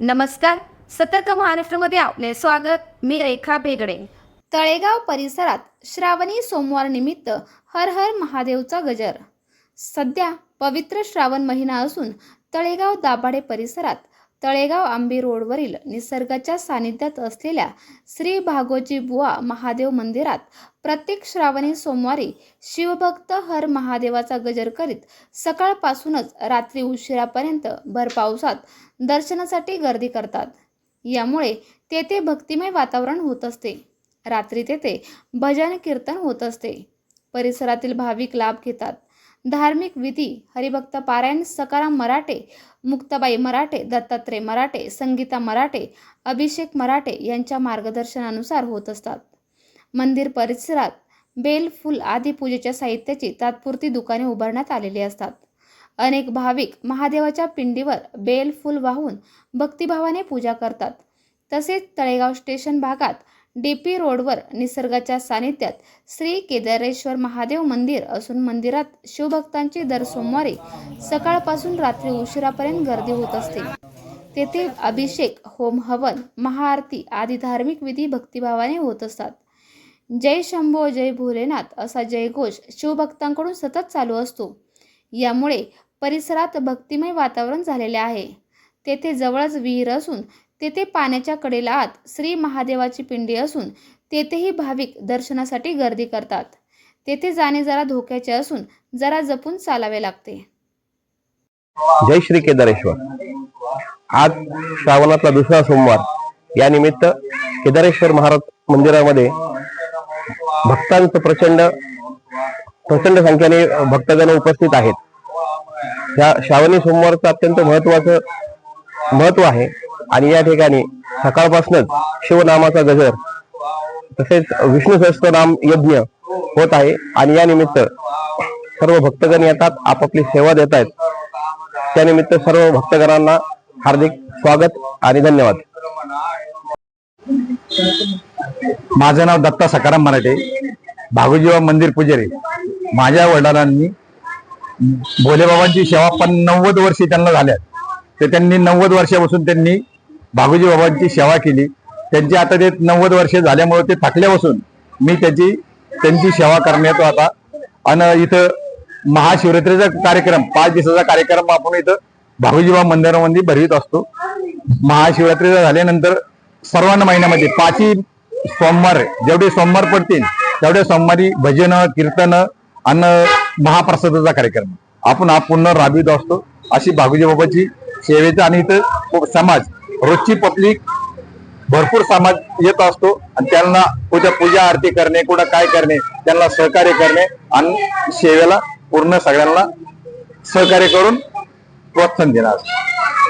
नमस्कार. सतर्क महाराष्ट्रामध्ये आपले स्वागत. मी रेखा बेगडे तळेगाव परिसरात श्रावणी सोमवार निमित्त हर हर महादेवचा गजर. सध्या पवित्र श्रावण महिना असून तळेगाव दाभाडे परिसरात तळेगाव आंबी रोडवरील निसर्गाच्या सानिध्यात असलेल्या श्री भागोजी बुवा महादेव मंदिरात प्रत्येक श्रावणी सोमवारी शिवभक्त हर महादेवाचा गजर करीत सकाळपासूनच रात्री उशिरापर्यंत भर पावसात दर्शनासाठी गर्दी करतात. यामुळे तेथे भक्तिमय वातावरण होत असते. रात्री तेथे भजन कीर्तन होत असते. परिसरातील भाविक लाभ घेतात. धार्मिक विधी हरिभक्त पारायण सकाराम मराठे मुक्ताबाई मराठे दत्तात्रय मराठे संगीता मराठे अभिषेक मराठे यांच्या मार्गदर्शनानुसार होत असतात. मंदिर परिसरात बेल फुल आदी पूजेच्या साहित्याची तात्पुरती दुकाने उभारण्यात आलेली असतात. अनेक भाविक महादेवाच्या पिंडीवर बेल फुल वाहून भक्तिभावाने पूजा करतात. तसेच तळेगाव स्टेशन भागात डी पी रोडवर निसर्गाच्या सानिध्यात श्री केदारेश्वर महादेव मंदिर असून मंदिरात शिवभक्तांची दर सोमवारी सकाळपासून रात्री उशिरापर्यंत गर्दी होत असते. तेथे अभिषेक होम हवन महाआरती आदी धार्मिक विधी भक्तिभावाने होत असतात. जय शंभो जय भोलेनाथ असा जयघोष शिवभक्तांकडून सतत चालू असतो. यामुळे परिसरात भक्तिमय वातावरण झालेले आहे. तेथे जवळच विहीर असून तेथे पाण्याच्या कडेला आत श्री महादेवाची पिंडी असून तेथेही भाविक दर्शनासाठी गर्दी करतात. तेथे जाणे जरा धोक्याचे असून जरा जपून चालावे लागते. जय श्री केदारेश्वर. आज श्रावणातला दुसरा सोमवार. या निमित्त केदारेश्वर महाराज मंदिरामध्ये भक्तांचं प्रचंड प्रचंड संख्येने भक्तजण उपस्थित आहेत. या श्रावणी सोमवारचं अत्यंत महत्वाचं महत्त्व आहे. आणि या ठिकाणी सकाळपासूनच शिवनामाचा गजर तसेच विष्णू सहस्त्रनाम यज्ञ होत आहे. आणि या निमित्त सर्व भक्तगण येतात आपापली सेवा देत आहेत. त्यानिमित्त सर्व भक्तगणांना हार्दिक स्वागत आणि धन्यवाद. माझं नाव दत्ता सकाराम मराठे. भागोजीवा मंदिर पुजारी. माझ्या वडिलांनी भोलेबाबांची सेवा पण नव्वद वर्षे त्यांना झाल्या ते त्यांनी नव्वद वर्षापासून त्यांनी भागोजी बाबांची सेवा केली. त्यांची आता ते नव्वद वर्ष झाल्यामुळे ते थकल्यापासून मी त्याची त्यांची सेवा करण्यात आता. आणि इथं महाशिवरात्रीचा कार्यक्रम पाच दिवसाचा कार्यक्रम आपण इथं भागोजीबा मंदिरामध्ये भरवित असतो. महाशिवरात्रीचा झाल्यानंतर सर्वांना महिन्यामध्ये पाचही सोमवार जेवढे सोमवार पडतील तेवढे सोमवारी भजन कीर्तन आणि महाप्रसादाचा कार्यक्रम. आपण हा पुन्हा राबवित असतो. अशी भागोजी बाबाची सेवेचा आणि इथं समाज रोजची पब्लिक भरपूर समाज येत असतो आणि त्यांना कुठं पूजा आरती करणे कुठं काय करणे त्यांना सहकार्य करणे आणि सेवेला पूर्ण सगळ्यांना सहकार्य करून प्रोत्साहन देणार.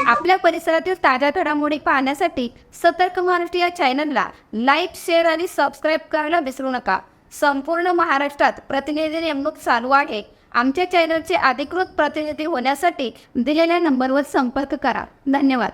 आपल्या परिसरातील ताज्या घडामोडी पाहण्यासाठी सतर्क महाराष्ट्र या चॅनलला लाईक शेअर आणि सबस्क्राईब करायला विसरू नका. संपूर्ण महाराष्ट्रात प्रतिनिधी नेमणूक चालू आहे. आमच्या चॅनलचे अधिकृत प्रतिनिधी होण्यासाठी दिलेल्या नंबरवर संपर्क करा. धन्यवाद.